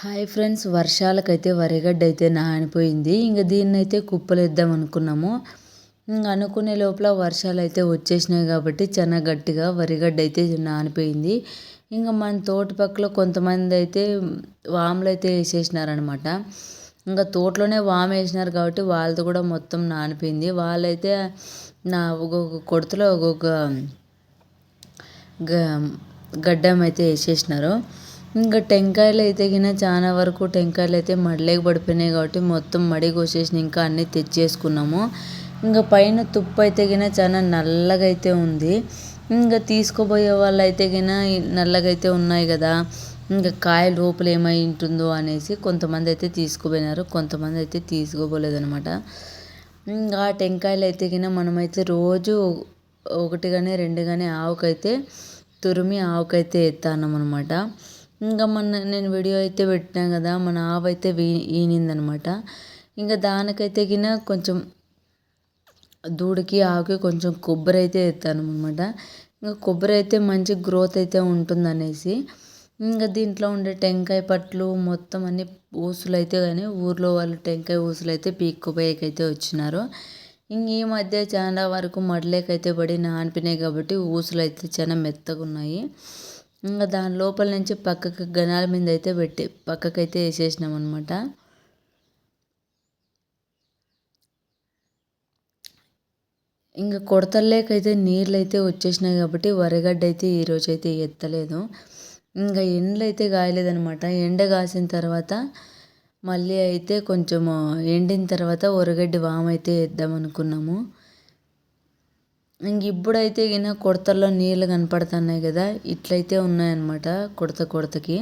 Hi friends వర్షాలకైతే వరిగడ్డ అయితే నానిపోయింది. ఇంక దీన్ని అయితే కుప్పలేద్దాం అనుకున్నాము. అనుకునే లోపల వర్షాలు అయితే వచ్చేసినాయి కాబట్టి చాలా గట్టిగా వరిగడ్డ అయితే నానిపోయింది. ఇంకా మన తోట పక్కలో కొంతమంది అయితే వాములు అయితే వేసేసినారనమాట. ఇంకా తోటలోనే వామ వేసినారు కాబట్టి వాళ్ళది కూడా మొత్తం నానిపోయింది. వాళ్ళైతే నా ఒక్కొక్క కొడతలో ఒక్కొక్క గడ్డం అయితే వేసేసినారు. ఇంకా టెంకాయలు అయితే గిన చాలా వరకు టెంకాయలు అయితే మడిలేక పడిపోయినాయి కాబట్టి మొత్తం మడి కోసేసి ఇంకా అన్నీ తెచ్చేసుకున్నాము. ఇంకా పైన తుప్పు అయితే గిన చాలా నల్లగా అయితే ఉంది. ఇంకా తీసుకుపోయే వాళ్ళు అయితే గిన నల్లగా అయితే ఉన్నాయి కదా ఇంకా కాయ లోపల ఏమై ఉంటుందో అనేసి కొంతమంది అయితే తీసుకుపోయినారు. కొంతమంది అయితే అనమాట ఇంకా ఆ టెంకాయలు అయితే గిన మనమైతే రోజు ఒకటి కానీ రెండు కానీ ఆవుకైతే తురిమి ఆవుకైతే ఎత్తాను అనమాట ఇంకా మొన్న నేను వీడియో అయితే పెట్టినా కదా మన ఆవు అయితే వీ ఈనిందనమాట. ఇంకా దానికైతే గిన కొంచెం దూడకి ఆవుకి కొంచెం కొబ్బరి అయితే ఎత్తాను అనమాట ఇంకా కొబ్బరి అయితే మంచి గ్రోత్ అయితే ఉంటుందనేసి ఇంకా దీంట్లో ఉండే టెంకాయ పట్లు మొత్తం అన్ని ఊసులు అయితే కానీ ఊర్లో వాళ్ళు టెంకాయ ఊసులు అయితే పీక్కుపోయేకైతే వచ్చినారు. ఇంక ఈ మధ్య చాలా వరకు మడలేకైతే పడి నానిపినాయి కాబట్టి ఊసులు అయితే చాలా మెత్తగా ఉన్నాయి ఇంకా దాని లోపల నుంచి పక్కకి గణాల మీద అయితే పెట్టి పక్కకైతే వేసేసినాం అనమాట ఇంకా కొడతల్లేకైతే నీళ్ళు అయితే వచ్చేసినాయి కాబట్టి వరిగడ్డ అయితే ఈరోజు అయితే ఎత్తలేదు. ఇంకా ఎండలు అయితే కాయలేదనమాట ఎండ కాసిన తర్వాత మళ్ళీ అయితే కొంచెం ఎండిన తర్వాత ఉరగడ్డి వామైతే అయితే వేద్దాం అనుకున్నాము ఇంక ఇప్పుడైతే గిన కొడతల్లో నీళ్ళు కనపడుతున్నాయి కదా ఇట్లయితే ఉన్నాయన్నమాట కొడత కొడతకి.